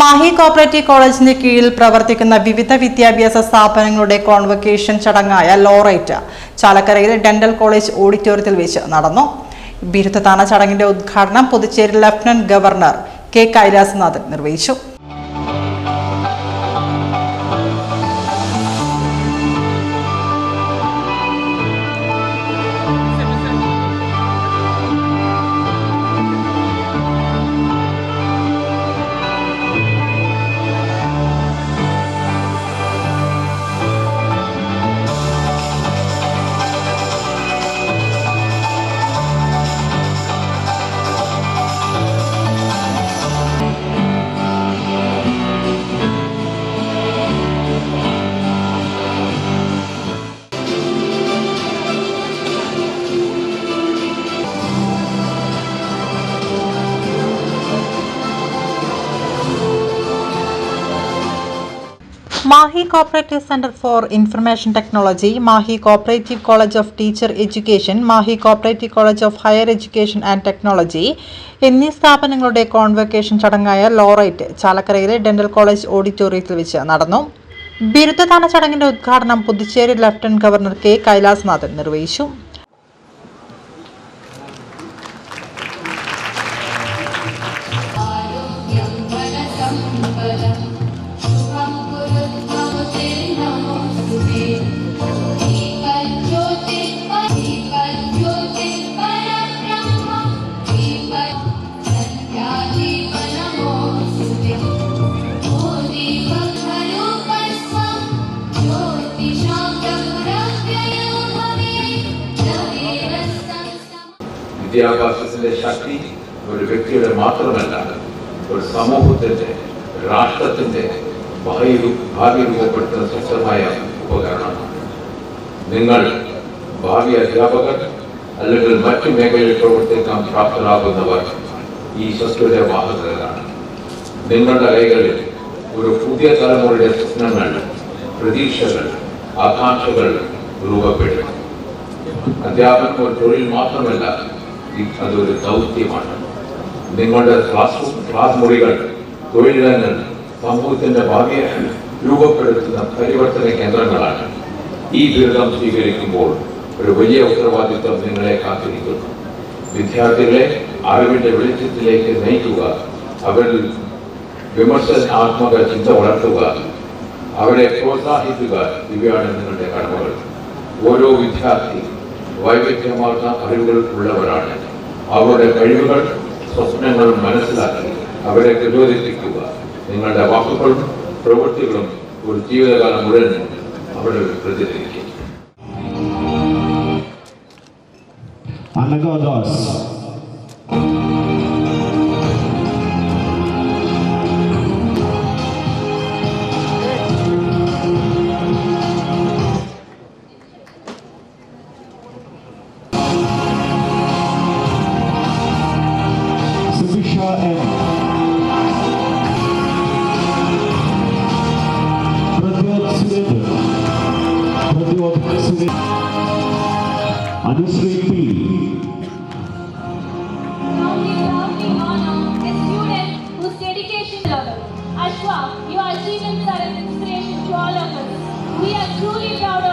Mahe cooperative കോളേജിന് കീഴിൽ പ്രവർത്തിക്കുന്ന വിവിധ വിദ്യാഭ്യാസ സ്ഥാപനങ്ങളുടെ കോൺവക്കേഷൻ ചടങ്ങായ ലോറൈറ്റ് ചാലക്കരയിലെ ഡെന്റൽ കോളേജ് ഓഡിറ്റോറിയത്തിൽ വെച്ച് നടന്നു. ബിരുദദാന ചടങ്ങിന്റെ ഉദ്ഘാടനം Puducherry lieutenant governor K Kailasanathan നിർവഹിച്ചു. Mahe cooperative centre for information technology Mahe cooperative college of teacher education Mahe cooperative college of higher education and technology എന്നീ സ്ഥാപനങ്ങളുടെ കോൺവെക്കേഷൻ ചടങ്ങായ ലോറൈറ്റ് ചാലക്കരയിലെ ഡെന്റൽ കോളേജ് ഓഡിറ്റോറിയത്തിൽ വെച്ച് നടന്നു. ബിരുദദാന ചടങ്ങിന്റെ ഉദ്ഘാടനം Puducherry lieutenant governor K Kailasnathan നിർവഹിച്ചു. വിദ്യാഭ്യാസത്തിന്റെ ശക്തി ഒരു വ്യക്തിയുടെ മാത്രമല്ല ഒരു സമൂഹത്തിന്റെ രാഷ്ട്രത്തിന്റെ ഭാവി രൂപപ്പെടുത്തുന്ന ശക്തമായ ഉപകരണമാണ്. നിങ്ങൾ ഭാവി അധ്യാപകർ അല്ലെങ്കിൽ മറ്റു മേഖലയിൽ പ്രവർത്തിക്കാൻ പ്രാപ്തരാകുന്നവർ ഈ ശത്രുത വാഹകരാണ്. നിങ്ങളുടെ കൈകളിൽ ഒരു പുതിയ തലമുറയുടെ സ്വപ്നങ്ങൾ പ്രതീക്ഷകൾ ആകാംക്ഷകൾ രൂപപ്പെടും. അധ്യാപനം ഒരു തൊഴിൽ മാത്രമല്ല അതൊരു ദൗത്യമാണ്. നിങ്ങളുടെ ക്ലാസ് ക്ലാസ് മുറികൾ തൊഴിലിടങ്ങൾ സമൂഹത്തിന്റെ ഭാവിയെ രൂപപ്പെടുത്തുന്ന പരിവർത്തന കേന്ദ്രങ്ങളാണ്. ഈ ബിരുദം സ്വീകരിക്കുമ്പോൾ ഒരു വലിയ ഉത്തരവാദിത്വം നിങ്ങളെ കാത്തിരിക്കുന്നു. വിദ്യാർത്ഥികളെ അറിവിന്റെ വെളിച്ചത്തിലേക്ക് നയിക്കുക അവരിൽ വിമർശനാത്മക ചിന്ത വളർത്തുക അവരെ പ്രോത്സാഹിക്കുക ഇവയാണ് നിങ്ങളുടെ കടമകൾ. ഓരോ വിദ്യാർത്ഥി വൈവിധ്യമാർന്ന അറിവുകൾ ഉള്ളവരാണ്. അവരുടെ കഴിവുകൾ സ്വപ്നങ്ങളും മനസ്സിലാക്കി അവരെ പ്രചോദിപ്പിക്കുക നിങ്ങളുടെ വാക്കുകളും പ്രവൃത്തികളും ഒരു ജീവിതകാലം മുഴുവൻ അവിടെ പ്രതികരിക്കും Anagodos. Ashwa, your achievements are an inspiration to all of us. We are truly proud of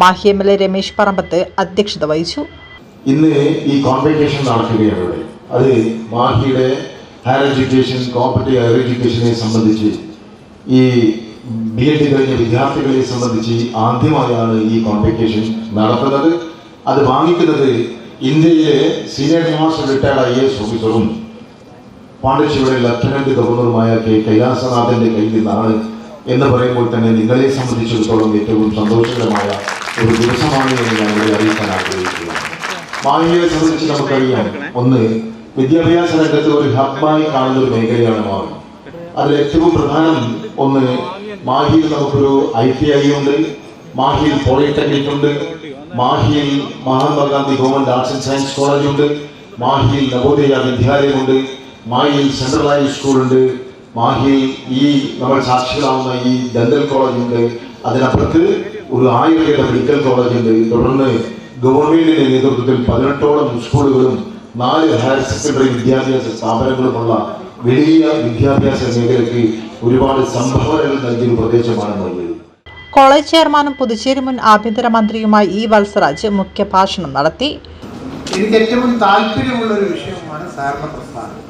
Mahe M L A Ramesh Parambath അധ്യക്ഷത വഹിച്ചു. ഇന്ന് ഈ കോൺവെക്കേഷൻ നടക്കുകയാണ്. ഇവിടെ അത് മാഹിയുടെ ഹയർ എഡ്യൂക്കേഷൻ കോമ്പറ്റീവ് ഹയർ എഡ്യൂക്കേഷനെ സംബന്ധിച്ച് ഈ ബി എഡ് കഴിഞ്ഞ വിദ്യാർത്ഥികളെ സംബന്ധിച്ച് ആദ്യമായാണ് ഈ കോൺവെക്കേഷൻ നടത്തുന്നത്. അത് വാങ്ങിക്കുന്നത് ഇന്ത്യയിലെ senior master retired I S ഓഫീസറും പാണ്ഡിച്ചേരിയുടെ ലഫ്റ്റനന്റ് ഗവർണറുമായ കെ കൈലാസനാഥന്റെ കയ്യിൽ നിന്നാണ് എന്ന് പറയുമ്പോൾ തന്നെ നിങ്ങളെ സംബന്ധിച്ചിടത്തോളം ഏറ്റവും സന്തോഷകരമായ ഒരു ദിവസമാണ് എന്ന് ഇവിടെ അറിയിക്കാൻ ആഗ്രഹിക്കുകയാണ് മാഹിയെ സംബന്ധിച്ച് നമുക്കറിയാം ഒന്ന് വിദ്യാഭ്യാസ രംഗത്ത് ഒരു ഹബ്ബായി കാണുന്ന ഒരു മേഖലയാണ് മാഹി അതിൽ ഏറ്റവും പ്രധാനം ഒന്ന് മാഹിയിൽ നമുക്കൊരു ഐ ടി ഐ ഉണ്ട് മാഹിയിൽ പോളിടെക്നിക് ഉണ്ട് മാഹിയിൽ Mahatma Gandhi government arts and science college ഉണ്ട് മാഹിയിൽ നവോദയ വിദ്യാലയമുണ്ട് മാഹിയിൽ സെൻട്രലൈസ് സ്കൂൾ ഉണ്ട് മാഹിയിൽ ഈ നമ്മൾ സാക്ഷികളാവുന്ന ഈ ഡെന്റൽ കോളേജ് ഉണ്ട്. അതിനപ്പുറത്ത് ഒരു ആയിരം മെഡിക്കൽ കോളേജ് തുടർന്ന് ഗവൺമെന്റിന്റെ നേതൃത്വത്തിൽ പതിനെട്ടോളം സ്കൂളുകളും നാല് ഹയർ സെക്കൻഡറി വിദ്യാഭ്യാസ സ്ഥാപനങ്ങളുമുള്ള വലിയ വിദ്യാഭ്യാസ മേഖലയ്ക്ക് ഒരുപാട് സംഭാവനകൾ നൽകിയ പ്രദേശമാണ് മയ്യൽ കോളേജ് ചെയർമാനും പുതുച്ചേരി മുൻ ആഭ്യന്തരമന്ത്രിയുമായി ഇ വത്സരാജ് മുഖ്യ ഭാഷണം നടത്തി. എനിക്ക് ഏറ്റവും താല്പര്യമുള്ള ഒരു വിഷയമാണ് സഹകരണ പ്രസ്ഥാനം.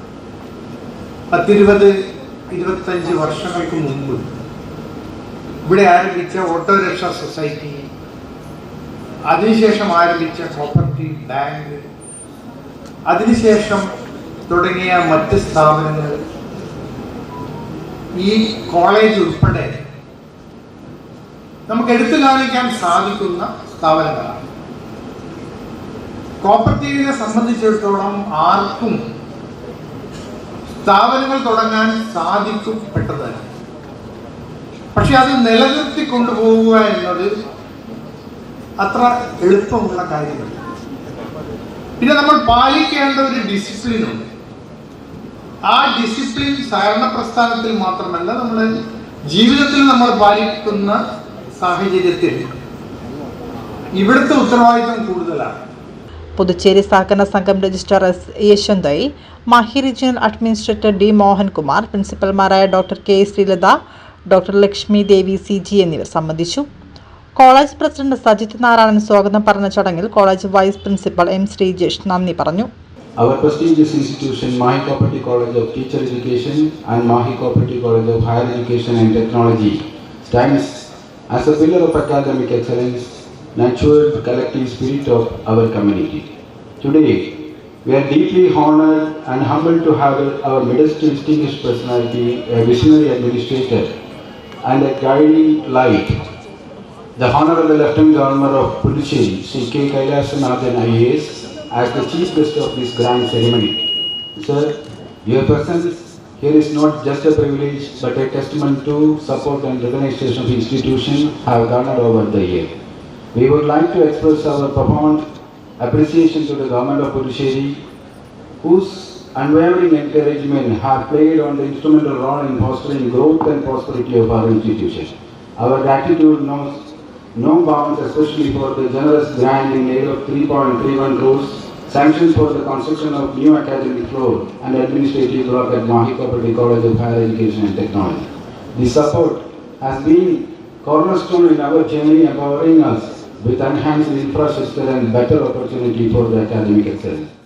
പത്തിരുപത് ഇരുപത്തഞ്ച് വർഷങ്ങൾക്ക് മുമ്പ് ഇവിടെ ആരംഭിച്ച ഓട്ടോരക്ഷ സൊസൈറ്റി അതിനുശേഷം ആരംഭിച്ച കോപ്പറേറ്റീവ് ബാങ്ക് അതിനുശേഷം തുടങ്ങിയ മറ്റ് സ്ഥാപനങ്ങൾ. ഈ കോളേജ് ഉൾപ്പെടെ നമുക്ക് എടുത്തു കാണിക്കാൻ സാധിക്കുന്ന സ്ഥാപനങ്ങളാണ്. കോപ്പറേറ്റീവിനെ സംബന്ധിച്ചിടത്തോളം ആർക്കും സ്ഥാപനങ്ങൾ തുടങ്ങാൻ സാധിക്കും പെട്ടതല്ല പക്ഷെ അത് നിലനിർത്തി കൊണ്ടുപോവുക എന്നത് അത്ര എളുപ്പമുള്ള കാര്യമല്ല. പിന്നെ നമ്മൾ പാലിക്കേണ്ട ഒരു ഡിസിപ്ലിൻ ഉണ്ട്. ആ ഡിസിപ്ലിൻ സഹകരണ പ്രസ്ഥാനത്തിൽ മാത്രമല്ല നമ്മൾ ജീവിതത്തിൽ നമ്മൾ പാലിക്കുന്ന സാഹചര്യത്തിൽ ഇവിടുത്തെ ഉത്തരവാദിത്തം കൂടുതലാണ്. പുതുച്ചേരി സഹകരണ സംഘം registrar S യശ്വന്തായി Mahe regional administrator D Mohankumar പ്രിൻസിപ്പൽമാരായ doctor K Sreelatha doctor Lakshmi Devi C G എന്നിവർ സംബന്ധിച്ചു. കോളേജ് പ്രസിഡന്റ് സജിത് നാരായണൻ സ്വാഗതം പറഞ്ഞ ചടങ്ങിൽ college vice principal M Sreejesh നന്ദി പറഞ്ഞു. Our prestigious institution Mahe cooperative college of teacher education and Mahe cooperative college of higher education and technology stands as a pillar of academic excellence natural collective spirit of our community today we are deeply honoured and humble to have our midst distinguish personality a visionary and a guiding light the Honorable Lieutenant Governor of Puducherry, Sri K. Kailasanathan IAS, as the chief guest of this grand ceremony. Sir, your presence here is not just a privilege but a testament to support and recognition of institution have garnered over the year. We would like to express our profound appreciation to the government of Puducherry whose unwavering encouragement have played on the instrumental role in fostering growth and prosperity of our institution. Our gratitude knows no bounds, especially for the generous grant in aid of 3.31 crores sanctioned for the construction of new academic floor and administrative block at Mahi Cooperative College of Higher Education and Technology. This support has been cornerstone in our journey empowering us with enhanced infrastructure and better opportunity for the academic excellence.